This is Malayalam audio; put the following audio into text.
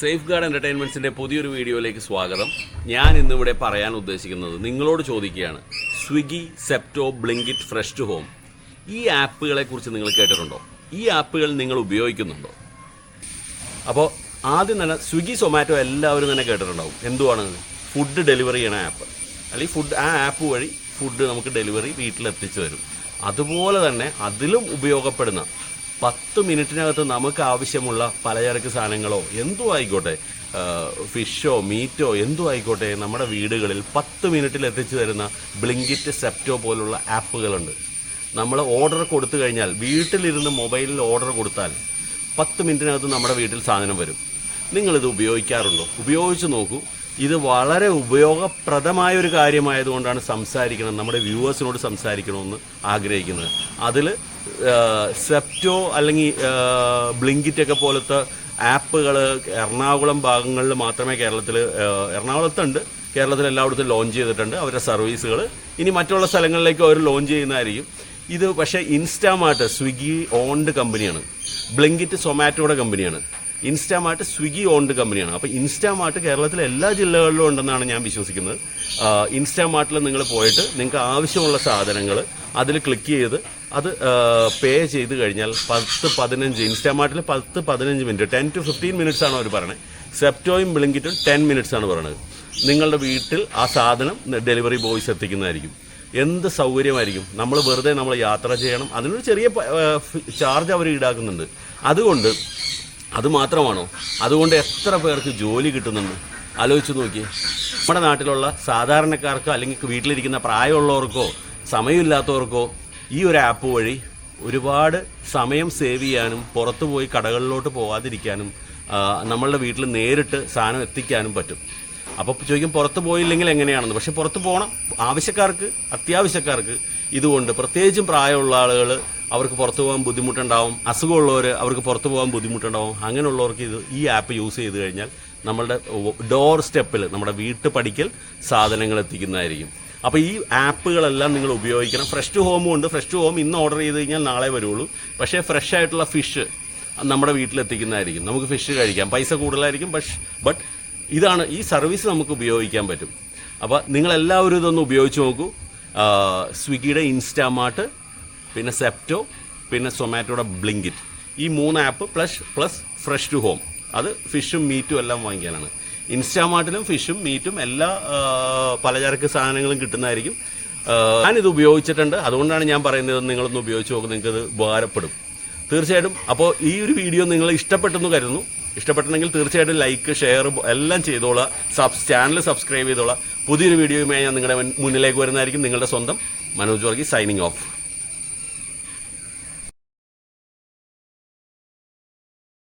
സേഫ് ഗാർഡ് എന്റർടൈൻമെന്റ്സിന്റെ പുതിയൊരു വീഡിയോയിലേക്ക് സ്വാഗതം. ഞാൻ ഇന്നിവിടെ പറയാൻ ഉദ്ദേശിക്കുന്നത് നിങ്ങളോട് ചോദിക്കുകയാണ് Swiggy Zepto Blinkit Fresh to Home ഈ ആപ്പുകളെ കുറിച്ച് നിങ്ങൾ കേട്ടിട്ടുണ്ടോ? ഈ ആപ്പുകൾ നിങ്ങൾ ഉപയോഗിക്കുന്നുണ്ടോ? അപ്പോൾ ആദ്യം തന്നെ സ്വിഗ്ഗി സൊമാറ്റോ എല്ലാവരും തന്നെ കേട്ടിട്ടുണ്ടാവും. എന്തുവാണ്? ഫുഡ് ഡെലിവറി ചെയ്യണ ആപ്പ്. അല്ലെങ്കിൽ ഫുഡ് ആ ആപ്പ് വഴി ഫുഡ് നമുക്ക് ഡെലിവറി വീട്ടിലെത്തിച്ചു തരും. അതുപോലെ തന്നെ അതിലും ഉപയോഗപ്പെടുന്ന പത്ത് മിനിറ്റിനകത്ത് നമുക്ക് ആവശ്യമുള്ള പലചരക്ക് സാധനങ്ങളോ എന്തോ ആയിക്കോട്ടെ ഫിഷോ മീറ്റോ എന്തോ ആയിക്കോട്ടെ നമ്മുടെ വീടുകളിൽ പത്ത് മിനിറ്റിൽ എത്തിച്ചു തരുന്ന ബ്ലിങ്കിറ്റ് സെപ്റ്റോ പോലുള്ള ആപ്പുകളുണ്ട്. നമ്മൾ ഓർഡർ കൊടുത്തു കഴിഞ്ഞാൽ വീട്ടിലിരുന്ന് മൊബൈലിൽ ഓർഡർ കൊടുത്താൽ പത്ത് മിനിറ്റിനകത്ത് നമ്മുടെ വീട്ടിൽ സാധനം വരും. നിങ്ങളിത് ഉപയോഗിക്കാറുണ്ടോ? ഉപയോഗിച്ച് നോക്കൂ. ഇത് വളരെ ഉപയോഗപ്രദമായ ഒരു കാര്യമായതുകൊണ്ടാണ് സംസാരിക്കണം നമ്മുടെ വ്യൂവേഴ്സിനോട് സംസാരിക്കണമെന്ന് ആഗ്രഹിക്കുന്നത്. അതിൽ സെപ്റ്റോ അല്ലെങ്കിൽ ബ്ലിങ്കിറ്റ് ഒക്കെ പോലത്തെ ആപ്പുകൾ എറണാകുളം ഭാഗങ്ങളിൽ മാത്രമേ കേരളത്തിൽ എറണാകുളത്തുണ്ട്. കേരളത്തിൽ എല്ലായിടത്തും ലോഞ്ച് ചെയ്തിട്ടുണ്ട്. അവരുടെ സർവീസുകൾ ഇനി മറ്റുള്ള സ്ഥലങ്ങളിലേക്ക് അവർ ലോഞ്ച് ചെയ്യുന്നതായിരിക്കും. ഇത് പക്ഷേ ഇൻസ്റ്റാമാർട്ട് സ്വിഗ്ഗി ഓൺഡ് കമ്പനിയാണ്. ബ്ലിങ്കിറ്റ് സൊമാറ്റോയുടെ കമ്പനിയാണ്. ഇൻസ്റ്റാമാർട്ട് സ്വിഗ്ഗി ഓൺഡ് കമ്പനിയാണ്. അപ്പോൾ ഇൻസ്റ്റാമാർട്ട് കേരളത്തിലെ എല്ലാ ജില്ലകളിലും ഉണ്ടെന്നാണ് ഞാൻ വിശ്വസിക്കുന്നത്. ഇൻസ്റ്റാമാർട്ടിൽ നിങ്ങൾ പോയിട്ട് നിങ്ങൾക്ക് ആവശ്യമുള്ള സാധനങ്ങൾ അതിൽ ക്ലിക്ക് ചെയ്ത് അത് പേ ചെയ്ത് കഴിഞ്ഞാൽ പത്ത് പതിനഞ്ച് ഇൻസ്റ്റാമാർട്ടിൽ പത്ത് പതിനഞ്ച് minute ten to fifteen minutes ആണ് അവർ പറയുന്നത് സെപ്റ്റോയും ബ്ലിങ്കിറ്റും ടെൻ മിനിറ്റ്സ് ആണ് പറയുന്നത് നിങ്ങളുടെ വീട്ടിൽ ആ സാധനം ഡെലിവറി ബോയ്സ് എത്തിക്കുന്നതായിരിക്കും. എന്ത് സൗകര്യമായിരിക്കും? നമ്മൾ വെറുതെ നമ്മൾ യാത്ര ചെയ്യണം. അതിനൊരു ചെറിയ ചാർജ് അവർ ഈടാക്കുന്നുണ്ട്. അതുകൊണ്ട് അത് മാത്രമാണോ? അതുകൊണ്ട് എത്ര പേർക്ക് ജോലി കിട്ടുന്നുണ്ട്? ആലോചിച്ച് നോക്കി നമ്മുടെ നാട്ടിലുള്ള സാധാരണക്കാർക്കോ അല്ലെങ്കിൽ വീട്ടിലിരിക്കുന്ന പ്രായമുള്ളവർക്കോ സമയമില്ലാത്തവർക്കോ ഈ ഒരു ആപ്പ് വഴി ഒരുപാട് സമയം സേവ് ചെയ്യാനും പുറത്തു പോയി കടകളിലോട്ട് പോകാതിരിക്കാനും നമ്മളുടെ വീട്ടിൽ നേരിട്ട് സാധനം എത്തിക്കാനും പറ്റും. അപ്പോൾ ചോദിക്കും പുറത്ത് പോയില്ലെങ്കിൽ എങ്ങനെയാണെന്ന്? പക്ഷെ പുറത്ത് പോകണം ആവശ്യക്കാർക്ക് അത്യാവശ്യക്കാർക്ക് ഇതുകൊണ്ട് പ്രത്യേകിച്ചും പ്രായമുള്ള ആളുകൾ അവർക്ക് പുറത്തു പോകാൻ ബുദ്ധിമുട്ടുണ്ടാവും. അസുഖമുള്ളവർ അവർക്ക് പുറത്തു പോകാൻ ബുദ്ധിമുട്ടുണ്ടാവും. അങ്ങനെയുള്ളവർക്ക് ഇത് ഈ ആപ്പ് യൂസ് ചെയ്ത് കഴിഞ്ഞാൽ നമ്മളുടെ ഡോർ സ്റ്റെപ്പിൽ നമ്മുടെ വീട്ടു പടിക്കൽ സാധനങ്ങൾ എത്തിക്കുന്നതായിരിക്കും. അപ്പോൾ ഈ ആപ്പുകളെല്ലാം നിങ്ങൾ ഉപയോഗിക്കണം. ഫ്രഷ് ടു ഹോമും ഉണ്ട്. ഫ്രഷ് ടു ഹോം ഇന്ന് ഓർഡർ ചെയ്ത് കഴിഞ്ഞാൽ നാളെ വരുള്ളൂ. പക്ഷേ ഫ്രഷ് ആയിട്ടുള്ള ഫിഷ് നമ്മുടെ വീട്ടിലെത്തിക്കുന്നതായിരിക്കും നമുക്ക് ഫിഷ് കഴിക്കാം. പൈസ കൂടുതലായിരിക്കും. പക്ഷ് ബട്ട് ഇതാണ് ഈ സർവീസ് നമുക്ക് ഉപയോഗിക്കാൻ പറ്റും. അപ്പോൾ നിങ്ങളെല്ലാവരും ഇതൊന്ന് ഉപയോഗിച്ച് നോക്കൂ. സ്വിഗ്ഗിയുടെ ഇൻസ്റ്റാമാർട്ട് പിന്നെ സെപ്റ്റോ പിന്നെ സൊമാറ്റോയുടെ ബ്ലിങ്കിറ്റ് ഈ മൂന്ന് app plus plus Fresh to Home അത് ഫിഷും മീറ്റും എല്ലാം വാങ്ങിക്കാനാണ്. ഇൻസ്റ്റാമാർട്ടിലും ഫിഷും മീറ്റും എല്ലാ പലചരക്ക് സാധനങ്ങളും കിട്ടുന്നതായിരിക്കും. ഞാനിത് ഉപയോഗിച്ചിട്ടുണ്ട്. അതുകൊണ്ടാണ് ഞാൻ പറയുന്നത് നിങ്ങളൊന്ന് ഉപയോഗിച്ച് നോക്കും നിങ്ങൾക്കത് ഉപകാരപ്പെടും. തീർച്ചയായിട്ടും അപ്പോൾ ഈ ഒരു വീഡിയോ നിങ്ങൾ ഇഷ്ടപ്പെട്ടെന്ന് കരുതുന്നു. ഇഷ്ടപ്പെട്ടെങ്കിൽ തീർച്ചയായിട്ടും ലൈക്ക് ഷെയർ എല്ലാം ചെയ്തോളാം. സബ് ചാനൽ സബ്സ്ക്രൈബ് ചെയ്തോളാം. പുതിയൊരു വീഡിയോയുമായി ഞാൻ നിങ്ങളുടെ മുന്നിലേക്ക് വരുന്നതായിരിക്കും നിങ്ങളുടെ സ്വന്തം മനോജ് വർഗി സൈനിങ് ഓഫ്